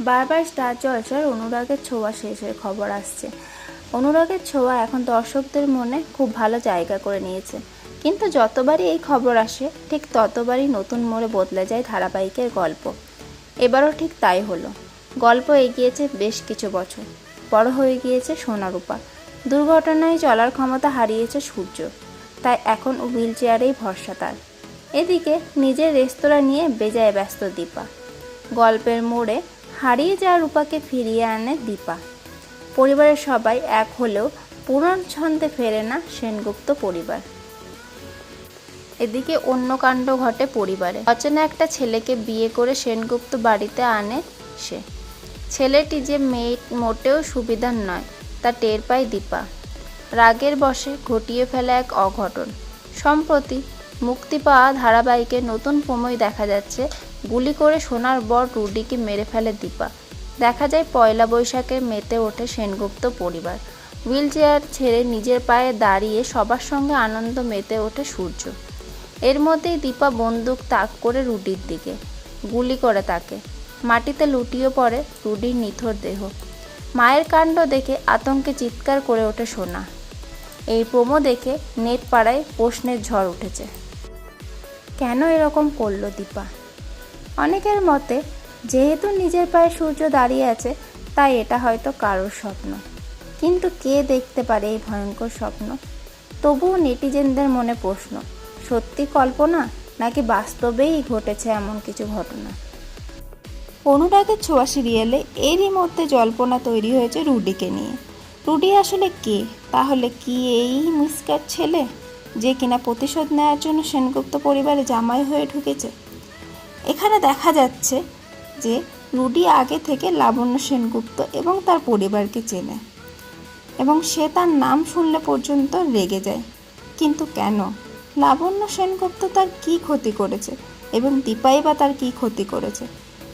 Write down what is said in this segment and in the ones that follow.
বারবার স্টার জলসার অনুরাগের ছোঁয়া শেষের খবর আসছে। অনুরাগের ছোঁয়া এখন দর্শকদের মনে খুব ভালো জায়গা করে নিয়েছে। কিন্তু যতবারই এই খবর আসে, ঠিক ততবারই নতুন মোড়ে বদলে যায় ধারাবাহিকের গল্প। এবারও ঠিক তাই হলো। গল্প এগিয়েছে বেশ কিছু বছর। বড় হয়ে গিয়েছে সোনারূপা। দুর্ঘটনায় চলার ক্ষমতা হারিয়েছে সূর্য। তাই এখন হুইল চেয়ারেই ভরসা তার। এদিকে নিজের রেস্তোরাঁ নিয়ে বেজায় ব্যস্ত দীপা। গল্পের মোড়ে হারিয়ে যাওয়া রূপাকে ফিরিয়ে আনে দীপা। পরিবারের সবাই এক হলেও পুরাণ ছন্দে ফেরে না সেনগুপ্ত পরিবার। এদিকে অন্য কাণ্ড ঘটে পরিবারে। অচেনা একটা ছেলেকে বিয়ে করে সেনগুপ্ত বাড়িতে আনে সে। ছেলেটি যে মেয়ে মোটেও সুবিধার নয়, তা টের পায় দীপা। রাগের বশে ঘটিয়ে ফেলা এক অঘটন। সম্প্রতি মুক্তি পাওয়া ধারাবাহিকে নতুন প্রমোয় দেখা যাচ্ছে। গুলি করে সোনার বর রুডিকে মেরে ফেলে দীপা। দেখা যায় পয়লা বৈশাখে মেতে ওঠে সেনগুপ্ত পরিবার। হুইল চেয়ার ছেড়ে নিজের পায়ে দাঁড়িয়ে সবার সঙ্গে আনন্দ মেতে ওঠে সূর্য। এর মধ্যেই দীপা বন্দুক তাক করে রুডির দিকে। গুলি করে তাকে। মাটিতে লুটিয়ে পড়ে রুডির নিথর দেহ। মায়ের কাণ্ড দেখে আতঙ্কে চিৎকার করে ওঠে সোনা। এই প্রোমো দেখে নেট পাড়ায় প্রশ্নের ঝড় উঠেছে। কেন এরকম করল দীপা? অনেকের মতে, যেহেতু নিজের পায়ে সূর্য দাঁড়িয়ে আছে, তাই এটা হয়তো কারোর স্বপ্ন। কিন্তু কে দেখতে পারে এই ভয়ঙ্কর স্বপ্ন? তবুও নেটিজেনদের মনে প্রশ্ন, সত্যি কল্পনা, নাকি বাস্তবেই ঘটেছে এমন কিছু ঘটনা? অনুরাগের ছোঁয়া সিরিয়ালে এরই মধ্যে জল্পনা তৈরি হয়েছে রুডিকে নিয়ে। রুডি আসলে কে? তাহলে কি এই মিসকার ছেলে? যে কিনা প্রতিশোধ নেওয়ার জন্য সেনগুপ্ত পরিবারে জামাই হয়ে ঢুকেছে। এখানে দেখা যাচ্ছে যে রুডি আগে থেকে লাবণ্য সেনগুপ্ত এবং তার পরিবারকে চেনে এবং সে তার নাম শুনলে পর্যন্ত রেগে যায়। কিন্তু কেন? লাবণ্য সেনগুপ্ত তার কি ক্ষতি করেছে এবং দীপাই বা তার কি ক্ষতি করেছে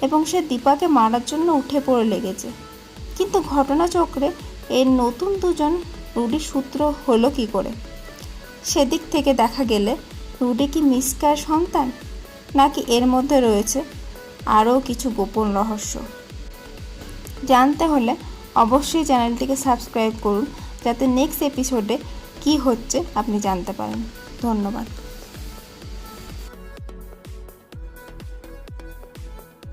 এবং সে দীপাকে মারার জন্য উঠে পড়ে লেগেছে? কিন্তু ঘটনাচক্রে এর নতুন দুজন রুডির সূত্র হলো কি করে? সেদিক থেকে দেখা গেলে রুডি কি মিসকার সন্তান? নাকি এর মধ্যে রয়েছে আরও কিছু গোপন রহস্য? জানতে হলে অবশ্যই চ্যানেলটিকে সাবস্ক্রাইব করুন, যাতে নেক্সট এপিসোডে কি হচ্ছে আপনি জানতে পারেন। ধন্যবাদ।